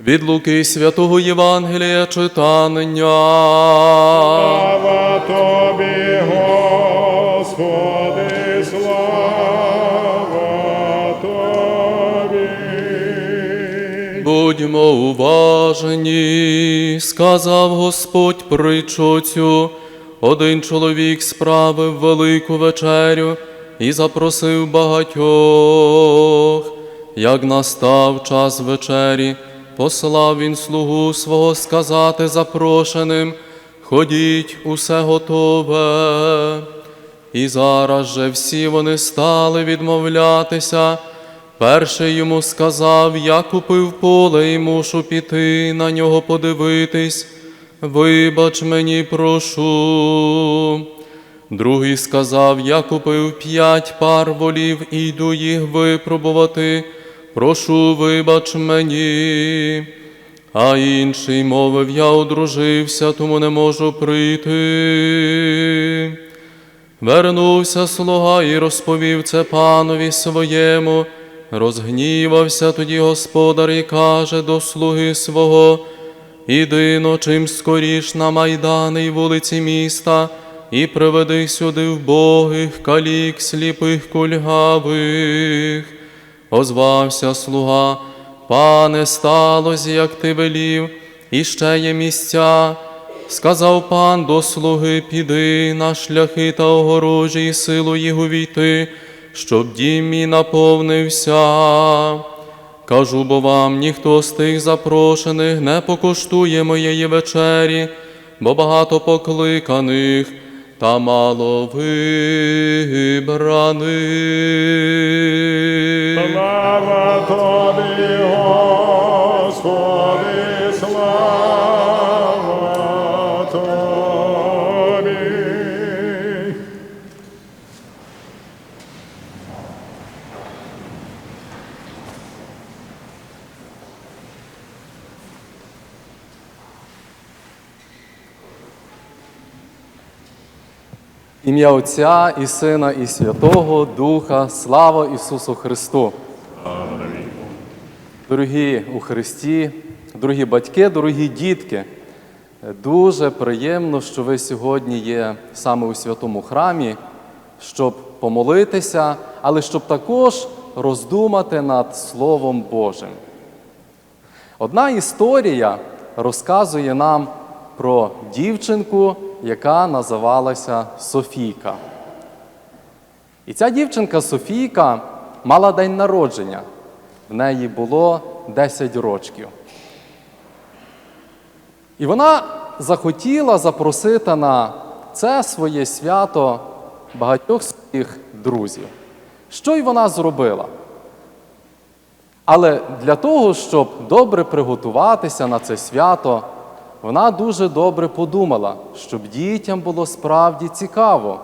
Від Луки Святого Євангелія читання. Слава тобі, Господи, слава тобі. Будьмо уважні, сказав Господь притчу цю. Один чоловік справив велику вечерю і запросив багатьох. Як настав час вечері, послав він слугу свого сказати запрошеним, ходіть, усе готове. І зараз же всі вони стали відмовлятися. Перший йому сказав, я купив поле і мушу піти на нього подивитись. Вибач мені, прошу. Другий сказав, я купив п'ять пар волів і йду їх випробувати. Прошу, вибач мені. А інший мовив, я одружився, тому не можу прийти. Вернувся слуга і розповів це панові своєму. Розгнівався тоді господар і каже до слуги свого, Іди но чим скоріш на майдани й вулиці міста, і приведи сюди вбогих, калік, сліпих, кульгавих. Озвався слуга, пане, сталося, як ти велів, і ще є місця. Сказав пан до слуги, піди на шляхи та огорожі і силу їх увійти, щоб дім мій наповнився. Кажу бо вам, ніхто з тих запрошених не покуштує моєї вечері, бо багато покликаних та мало вибраних. Ім'я Отця і Сина, і Святого Духа, слава Ісусу Христу. Дорогі у Христі, дорогі батьки, дорогі дітки, дуже приємно, що ви сьогодні є саме у святому храмі, щоб помолитися, але щоб також роздумати над Словом Божим. Одна історія розказує нам про дівчинку, яка називалася Софійка. І ця дівчинка Софійка мала день народження. В неї було 10 років. І вона захотіла запросити на це своє свято багатьох своїх друзів. Що й вона зробила? Але для того, щоб добре приготуватися на це свято, вона дуже добре подумала, щоб дітям було справді цікаво.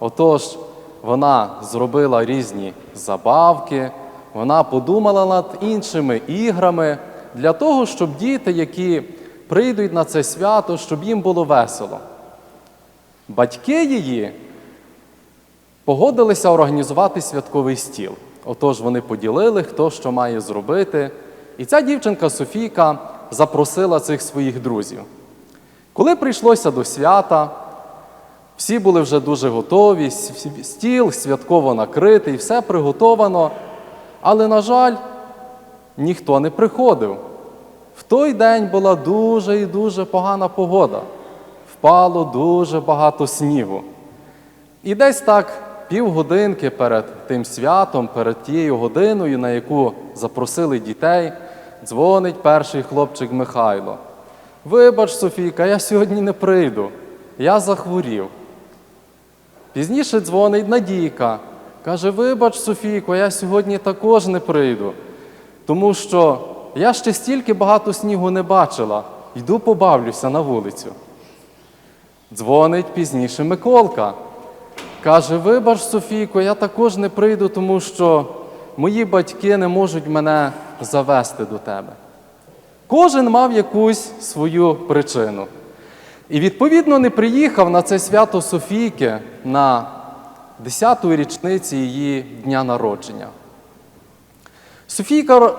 Отож, вона зробила різні забавки, вона подумала над іншими іграми для того, щоб діти, які прийдуть на це свято, щоб їм було весело. Батьки її погодилися організувати святковий стіл. Отож, вони поділили, хто що має зробити. І ця дівчинка Софійка запросила цих своїх друзів. Коли прийшлося до свята, всі були вже дуже готові, стіл святково накритий, все приготовано. Але, на жаль, ніхто не приходив. В той день була дуже і дуже погана погода. Впало дуже багато снігу. І десь так півгодинки перед тим святом, перед тією годиною, на яку запросили дітей, дзвонить перший хлопчик Михайло. Вибач, Софійка, я сьогодні не прийду. Я захворів. Пізніше дзвонить Надійка. Каже: Вибач, Софійко, я сьогодні також не прийду, тому що я ще стільки багато снігу не бачила. Йду побавлюся на вулицю. Дзвонить пізніше Миколка. Каже: Вибач, Софійко, я також не прийду, тому що мої батьки не можуть мене завести до тебе. Кожен мав якусь свою причину. І відповідно не приїхав на це свято Софійки на 10-ту річниці її дня народження. Софійка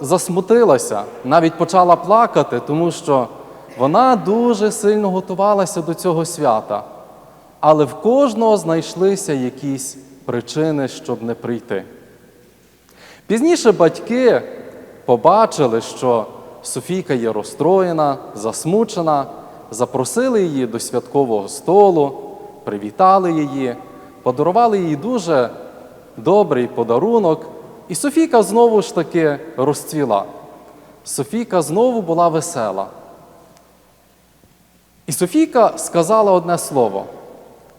засмутилася, навіть почала плакати, тому що вона дуже сильно готувалася до цього свята. Але в кожного знайшлися якісь причини, щоб не прийти. Пізніше батьки побачили, що Софійка є розстроєна, засмучена, запросили її до святкового столу, привітали її, подарували їй дуже добрий подарунок, і Софійка знову ж таки розцвіла. Софійка знову була весела. І Софійка сказала одне слово,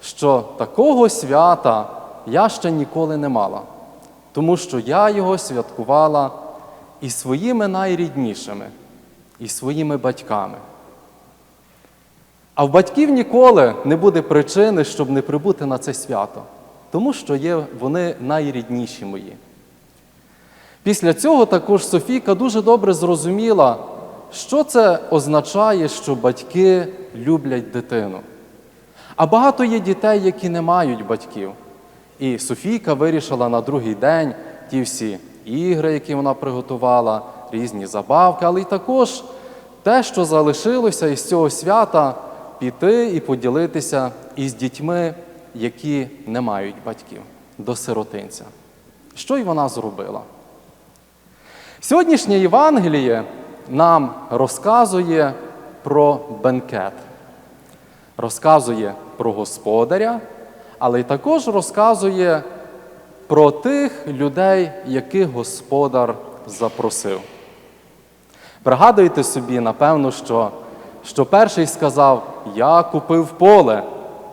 що такого свята я ще ніколи не мала, тому що я його святкувала і своїми найріднішими, і своїми батьками. А в батьків ніколи не буде причини, щоб не прибути на це свято, тому що є вони найрідніші мої. Після цього також Софійка дуже добре зрозуміла, що це означає, що батьки люблять дитину. А багато є дітей, які не мають батьків. І Софійка вирішила на другий день ті всі ігри, які вона приготувала, різні забавки, але й також те, що залишилося із цього свята, піти і поділитися із дітьми, які не мають батьків, до сиротинця. Що й вона зробила? Сьогоднішнє Євангеліє нам розказує про бенкет, розказує про господаря, але й також розказує про тих людей, яких господар запросив. Пригадуйте собі, напевно, що, що перший сказав: Я купив поле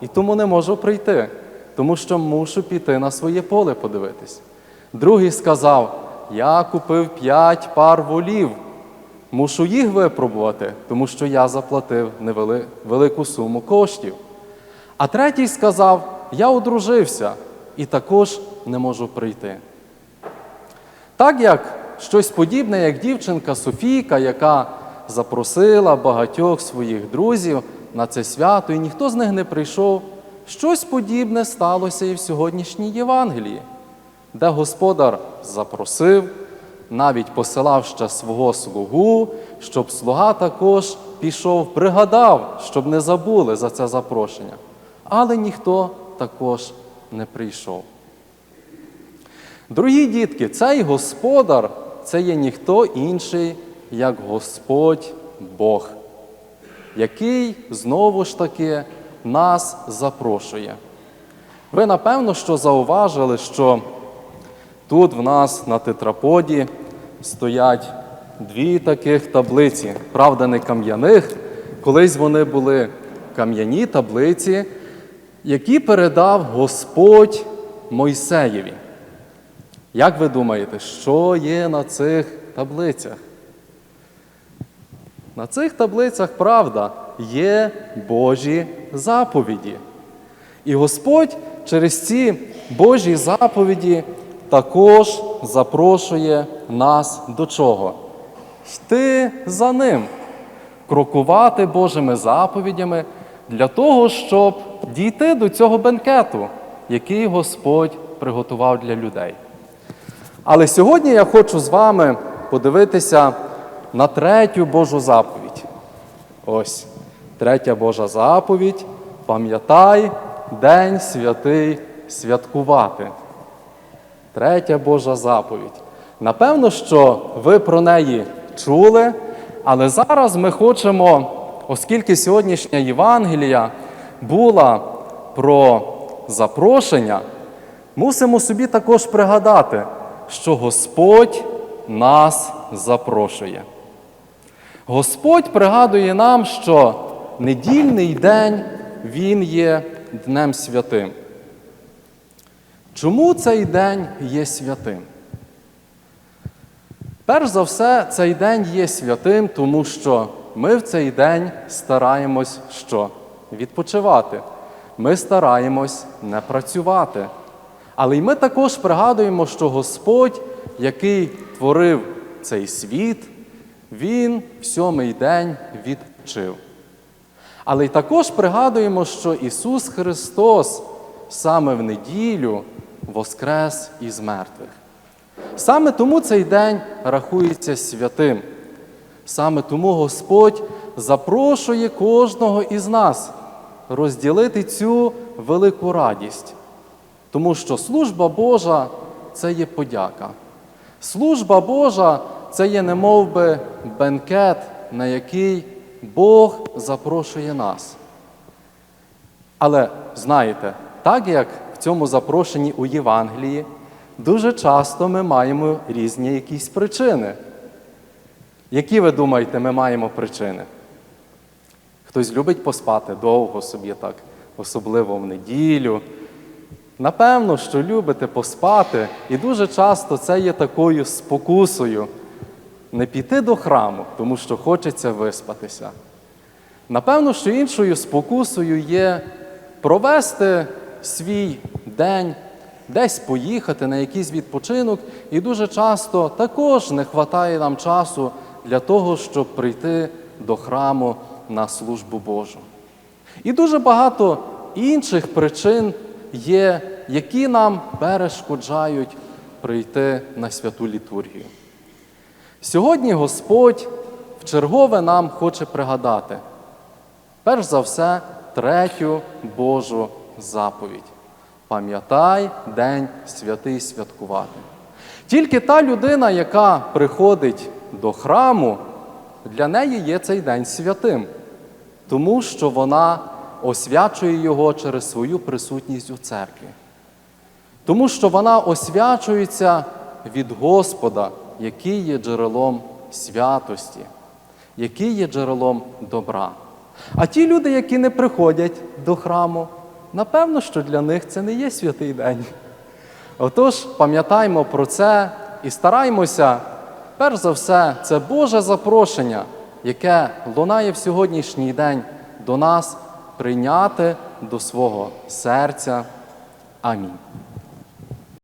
і тому не можу прийти, тому що мушу піти на своє поле подивитись. Другий сказав: Я купив п'ять пар волів, мушу їх випробувати, тому що я заплатив невели- суму коштів. А третій сказав: Я одружився і також не можу прийти. Так як щось подібне, як дівчинка Софійка, яка запросила багатьох своїх друзів на це свято, і ніхто з них не прийшов, щось подібне сталося і в сьогоднішній Євангелії, де господар запросив, навіть посилав ще свого слугу, щоб слуга також пішов, пригадав, щоб не забули за це запрошення. Але ніхто також не прийшов. Дорогі дітки, цей господар це є ніхто інший, як Господь Бог, який знову ж таки нас запрошує. Ви напевно що зауважили, що тут в нас на тетраподі стоять дві таких таблиці, правда, не кам'яних. Колись вони були кам'яні таблиці, які передав Господь Мойсеєві. Як ви думаєте, що є на цих таблицях? На цих таблицях правда є Божі заповіді. І Господь через ці Божі заповіді також запрошує нас до чого? Йти за ним, крокувати Божими заповідями для того, щоб дійти до цього бенкету, який Господь приготував для людей. Але сьогодні я хочу з вами подивитися на третю Божу заповідь. Ось третя Божа заповідь. Пам'ятай День святий святкувати. Третя Божа заповідь. Напевно, що ви про неї чули, але зараз ми хочемо, оскільки сьогоднішня Євангелія була про запрошення, мусимо собі також пригадати, що Господь нас запрошує. Господь пригадує нам, що недільний день Він є Днем Святим. Чому цей день є святим? Перш за все, цей день є святим, тому що ми в цей день стараємось що? Відпочивати. Ми стараємось не працювати. Але й ми також пригадуємо, що Господь, який творив цей світ, Він в сьомий день відпочив. Але й також пригадуємо, що Ісус Христос саме в неділю воскрес із мертвих. Саме тому цей день рахується святим. Саме тому Господь запрошує кожного із нас розділити цю велику радість. Тому що служба Божа це є подяка. Служба Божа це є немов би бенкет, на який Бог запрошує нас. Але знаєте, так як в цьому запрошенні у Євангелії, дуже часто ми маємо різні якісь причини. Які ви думаєте, ми маємо причини? Хтось любить поспати довго собі так, особливо в неділю. Напевно, що любите поспати, і дуже часто це є такою спокусою не піти до храму, тому що хочеться виспатися. Напевно, що іншою спокусою є провести свій день, десь поїхати на якийсь відпочинок, і дуже часто також не вистачає нам часу для того, щоб прийти до храму на службу Божу. І дуже багато інших причин є, які нам перешкоджають прийти на святу літургію. Сьогодні Господь вчергове нам хоче пригадати, перш за все, третю Божу заповідь. Пам'ятай день святий святкувати. Тільки та людина, яка приходить до храму, для неї є цей день святим, тому що вона освячує його через свою присутність у церкві. Тому що вона освячується від Господа, який є джерелом святості, який є джерелом добра. А ті люди, які не приходять до храму, напевно, що для них це не є святий день. Отож, пам'ятаймо про це і стараймося, перш за все, це Боже запрошення, яке лунає в сьогоднішній день до нас, прийняти до свого серця. Амінь.